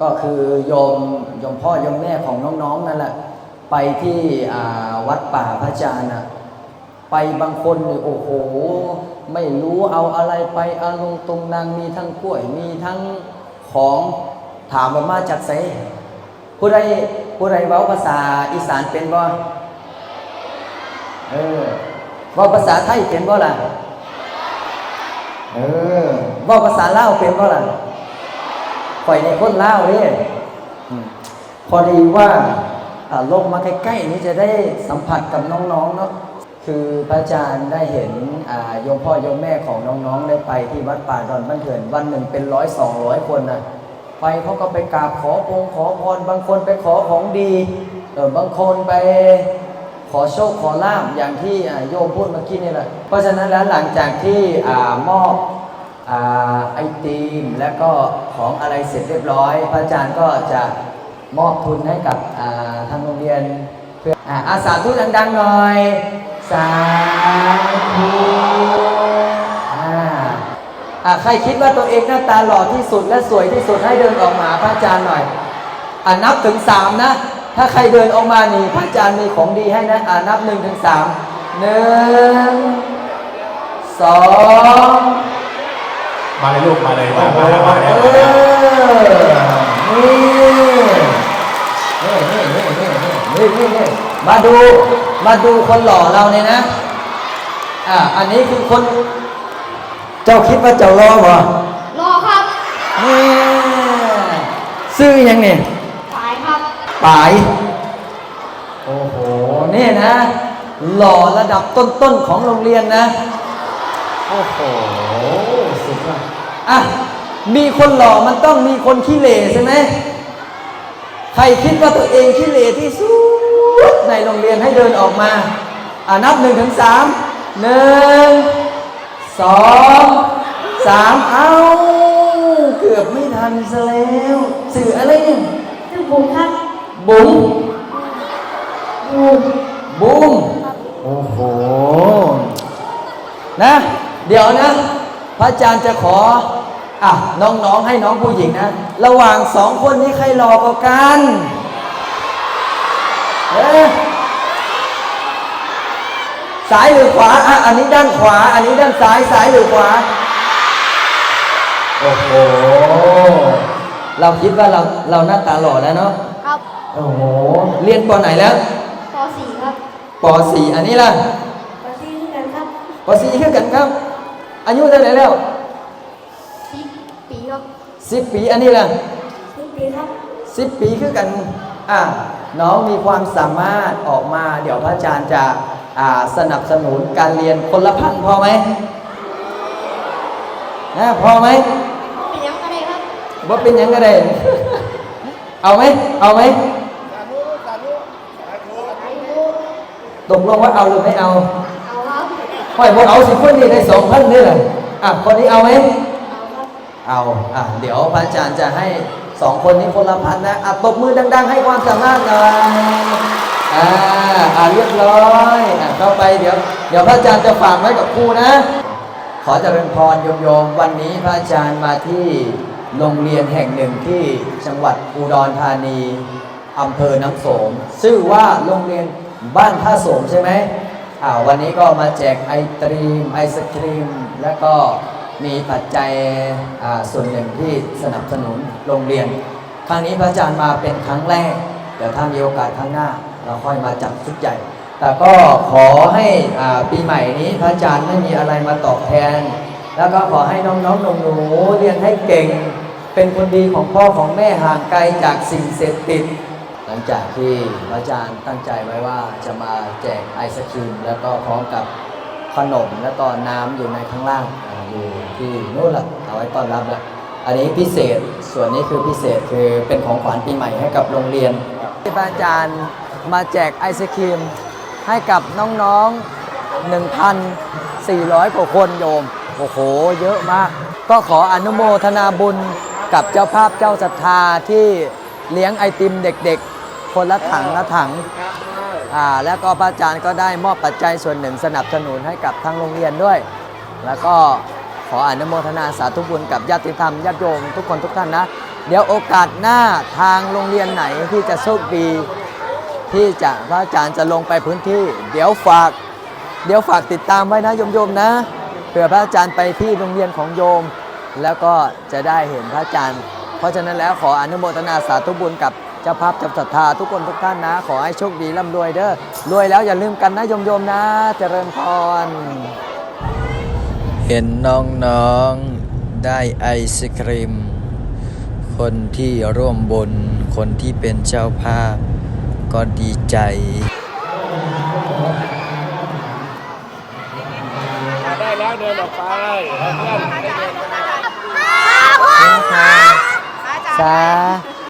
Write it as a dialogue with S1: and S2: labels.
S1: ก็คือโยมโยมพ่อโยมแม่ของน้องๆนั่นแหละ ไปที่วัดป่าพระจารย์นะไปบางคนนี่โอ้โห ไม่รู้เอาอะไรไปอาลงตรงนางมีทั้งกล้วยมีทั้งของถามว่ามาจากไสผู้ใดผู้ใดเว้าภาษาอีสานเป็นบ่เออว้าภาษาไทยเป็นบ่ล่ะเออว้าภาษาลาวเป็นบ่ล่ะ ข่อยในคนเล่าเด้อืมพอดีว่าลงมาใกล้ๆนี้จะได้สัมผัสกับน้องๆเนาะคือพระอาจารย์ได้เห็นโยมพ่อโยมแม่ของน้องๆ ได้ไปที่วัดป่าดอนบ้านเถื่อนวันหนึ่งเป็นร้อยสองร้อยคนนะไปเขาก็ไปกราบขอพงขอพร บางคนไปขอของดีเออบางคนไปขอโชคขอลาบอย่างที่โยมพูดเมื่อกี้นี่แหละเพราะฉะนั้นแล้วหลังจากที่อมอบ ไอติมและก็ของอะไรเสร็จเรียบร้อย พระอาจารย์ก็จะมอบทุนให้กับทางโรงเรียนเพื่ออาอาสาธุดังๆหน่อยสาธุใครคิดว่าตัวเองหน้าตาหล่อที่สุดและสวยที่สุดให้เดินออกมาพระอาจารย์หน่อยอ่านับถึงสามนะ ถ้าใครเดินออกมานี่พระอาจารย์มีของดีให้นะอ่านับหนึ่งถึงสามหนึ่งสอง
S2: มาเลยลูกมาเลยมา
S1: โอ้
S2: มา
S1: โห
S2: มามา
S1: เอ
S2: มา
S1: อนี่นี่นี่นี่นี่นี่นี่นี่มาดูมาดูคนหล่อเราเนี่ยนะอ่าอันนี้คือคน เจ้าคิดว่าเจ้ารอบ่
S3: รอครับ
S1: นี่ซื้อยังเนี่ย
S3: สายครับ
S1: ปายโอ้โหนี่นะ หล่อระดับต้นๆของโรงเรียนนะ โอ้โหสุดยอด อะมีคนหล่อมันต้องมีคนขี้เหร่ใช่ไหมใครคิดว่าตัวเองขี้เหร่ที่สุดในโรงเรียนให้เดินออกมาอะนับหนึ่งถึงสามหนึ่งสองสามเอาเกือบไม่ทันซะแล้วสื่ออะไรเนี่ย
S3: คือผมครับ
S1: บุ๋ม
S3: บูม
S1: บุ้มโอ้โหนะ เดี๋ยวนะ พระอาจารย์จะขอ อะน้องๆให้น้องผู้หญิงนะ ระหว่างสองคนนี้ใครหล่อกว่ากันเอ๊ะซ้ายหรือขวาอะอันนี้ด้านขวา อันนี้ด้านซ้ายซ้ายหรือขวา โอ้โห เราคิดว่าเราเราหน้าตาหล่อแล้วเนาะ
S3: ครับ
S1: โอ้โห เรียนปไหนแล้ว
S3: ป .4 ครับ
S1: ป .4 อันนี้ล่ะ
S3: ป .4 ด้วยกันครับ
S1: ป .4 คือกันครับ อายุเท่าไหร่แล้ว
S3: สิบปี ครับ
S1: 10ปีอันนี้ล่ะ
S3: สิบปีครับ
S1: 10ปีคือกันอะน้องมีความสามารถออกมา เดี๋ยวพระอาจารย์จะอ่าสนับสนุนการเรียนคนละพันพอไหมนะพอไหม
S3: เป็นยังไงครับ
S1: ว่าเป็นหยังก็ได้ เอาไหมเอาไหมตกลงว่าเอาหรือไม่เอา
S3: เอาครับ
S1: ห้อยบนเอาสิคนนี้ได้สองพันนี่แหละอะคนนี้เอาไหม
S3: เอา
S1: อะเดี๋ยวพระอาจารย์จะให้สองคนนี้คนละพันนะอะตบมือดัง ๆ ให้ความสามารถหน่อยอ่าอ่าเรียบร้อยอะเข้าไปเดี๋ยวเดี๋ยวพระอาจารย์จะฝากไว้กับครูนะ ขอเจริญพรโยมๆวันนี้พระอาจารย์มาที่โรงเรียนแห่งหนึ่งที่จังหวัดอุดรธานีอำเภอน้ำสมชื่อว่าโรงเรียนบ้านท่าสมใช่ไหมอ่าวันนี้ก็มาแจกไอตรีมไอศครีม และก็ มีปัจจัยส่วนหนึ่งที่สนับสนุนโรงเรียน ครั้งนี้พระอาจารย์มาเป็นครั้งแรก เดี๋ยวถ้ามีโอกาสข้งหน้า เราค่อยมาจัดชุดใหญ่ แต่ก็ขอให้อาปีใหม่นี้พระอาจารย์ไม่มีอะไรมาตอบแทน แล้วก็ขอให้น้องๆหนูๆเรียนให้เก่ง เป็นคนดีของพ่อของแม่ห่างไกลจากสิ่งเสพติด หลังจากที่พระอาจารย์ตั้งใจไว้ว่าจะมาแจกไอศครีมแล้วก็พร้อมกับ ขนมและก็น้ำอยู่ในข้างล่างอาอยู่ที่นู่นแหละเอาไว้ต้อนรับแล้วอันนี้พิเศษส่วนนี้คือพิเศษคือเป็นของขวัญปีใหม่ให้กับโรงเรียนที่พระอาจารย์มาแจกไอศครีมให้กับน้องๆ 1,400 กว่าคนโยม โอ้โห เยอะมาก ก็ขออนุโมทนาบุญกับเจ้าภาพเจ้าศรัทธาที่เลี้ยงไอติมเด็กๆ คนละถังละถัง แล้วก็พระอาจารย์ก็ได้มอบปัจจัยส่วนหนึ่งสนับสนุนให้กับทางโรงเรียนด้วย แล้วก็ขออนุโมทนาสาธุบุญกับญาติธรรมญาติโยมทุกคนทุกท่านนะ เดี๋ยวโอกาสหน้าทางโรงเรียนไหนที่จะโชคดีที่จะพระอาจารย์จะลงไปพื้นที่ เดี๋ยวฝาก เดี๋ยวฝากติดตามไว้นะโยมโยมๆนะเผื่อพระอาจารย์ไปที่โรงเรียนของโยม แล้วก็จะได้เห็นพระอาจารย์ เพราะฉะนั้นแล้วขออนุโมทนาสาธุบุญกับ เจ้าภาพเจ้าศรัทธาทุกคนทุกท่านนะ ขอให้โชคดีร่ำรวยเด้อรวยแล้วอย่าลืมกันนะโยมโยมๆนะ เจริญพร เห็นน้องๆได้ไอศครีม คนที่ร่วมบุญคนที่เป็นเจ้าภาพ ก็ดีใจ
S2: ได้แล้วเดินออกไปเอาเพื่อน
S1: สา